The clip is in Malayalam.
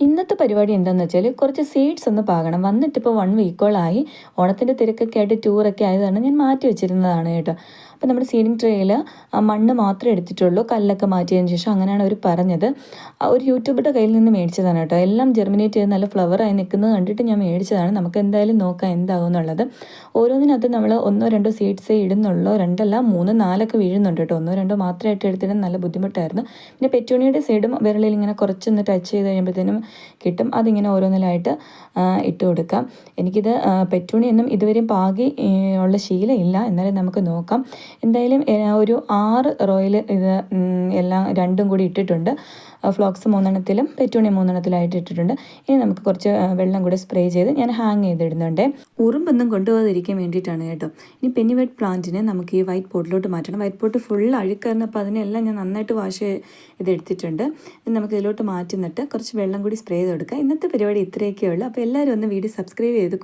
ഇന്നത്തെ പരിപാടി എന്താണെന്ന് വെച്ചാൽ കുറച്ച് സീഡ്സ് ഒന്ന് പാകണം. വന്നിട്ട് ഇപ്പോൾ വൺ വീക്കോളായി ഓണത്തിന്റെ തിരക്കൊക്കെ ആയിട്ട് ടൂറൊക്കെ ആയതാണ്. ഞാൻ മാറ്റി വെച്ചിരുന്നതാണ് കേട്ടോ. അപ്പോൾ നമ്മുടെ സീഡിങ് ട്രേയിൽ മണ്ണ് മാത്രമേ എടുത്തിട്ടുള്ളൂ. കല്ലൊക്കെ മാറ്റിയതിന് ശേഷം അങ്ങനെയാണ് അവർ പറഞ്ഞത്. ഒരു യൂട്യൂബിന്റെ കയ്യിൽ നിന്ന് മേടിച്ചതാണ് കേട്ടോ. എല്ലാം ജെർമിനേറ്റ് ചെയ്ത് നല്ല ഫ്ലവറായി നിൽക്കുന്നത് കണ്ടിട്ട് ഞാൻ മേടിച്ചതാണ്. നമുക്ക് എന്തായാലും നോക്കാം എന്താകും എന്നുള്ളത്. ഓരോന്നിനകത്ത് നമ്മൾ ഒന്നോ രണ്ടോ സീഡ്സേ ഇടുന്നുള്ളൂ. രണ്ടല്ല മൂന്ന് നാലൊക്കെ വീഴുന്നുണ്ട് കേട്ടോ. ഒന്നോ രണ്ടോ മാത്രമായിട്ട് എടുത്തിട്ട് നല്ല ബുദ്ധിമുട്ടായിരുന്നു. പിന്നെ പെറ്റൂണിയുടെ സൈഡും വിരളിൽ ഇങ്ങനെ കുറച്ചൊന്ന് ടച്ച് ചെയ്ത് കഴിയുമ്പോഴത്തേനും കിട്ടും. അതിങ്ങനെ ഓരോന്നിലായിട്ട് ഇട്ട് കൊടുക്കാം. എനിക്കിത് പെറ്റൂണിയൊന്നും ഇതുവരെയും പാകി ഉള്ള ശീലമില്ല എന്നാലും നമുക്ക് നോക്കാം. എന്തായാലും ഒരു ആറ് റോയിൽ ഇത് എല്ലാം രണ്ടും കൂടി ഇട്ടിട്ടുണ്ട്. ഫ്ലോക്സ് മൂന്നെണ്ണത്തിലും പെറ്റൂണി മൂന്നെണ്ണത്തിലായിട്ട് ഇട്ടിട്ടുണ്ട്. ഇനി നമുക്ക് കുറച്ച് വെള്ളം കൂടി സ്പ്രേ ചെയ്ത് ഞാൻ ഹാങ് ചെയ്തിടുന്നുണ്ട്. ഉറുമ്പൊന്നും കൊണ്ടുപോകാതിരിക്കാൻ വേണ്ടിയിട്ടാണ് കേട്ടോ. ഇനി പെന്നി വൈറ്റ് പ്ലാന്റിനെ നമുക്ക് ഈ വൈറ്റ് പോട്ടിലോട്ട് മാറ്റണം. വൈറ്റ് പോട്ട് ഫുൾ അഴുക്കായിരുന്നു. അപ്പോൾ അതിനെല്ലാം ഞാൻ നന്നായിട്ട് വാഷ് ഇനി നമുക്ക് ഇതിലോട്ട് മാറ്റുന്നിട്ട് കുറച്ച് വെള്ളം കൂടി സ്പ്രേ ചെയ്ത് കൊടുക്കുക. ഇന്നത്തെ പരിപാടി ഇത്രയൊക്കെ ഉള്ളൂ. അപ്പോൾ എല്ലാവരും ഒന്ന് വീഡിയോ സബ്സ്ക്രൈബ് ചെയ്ത്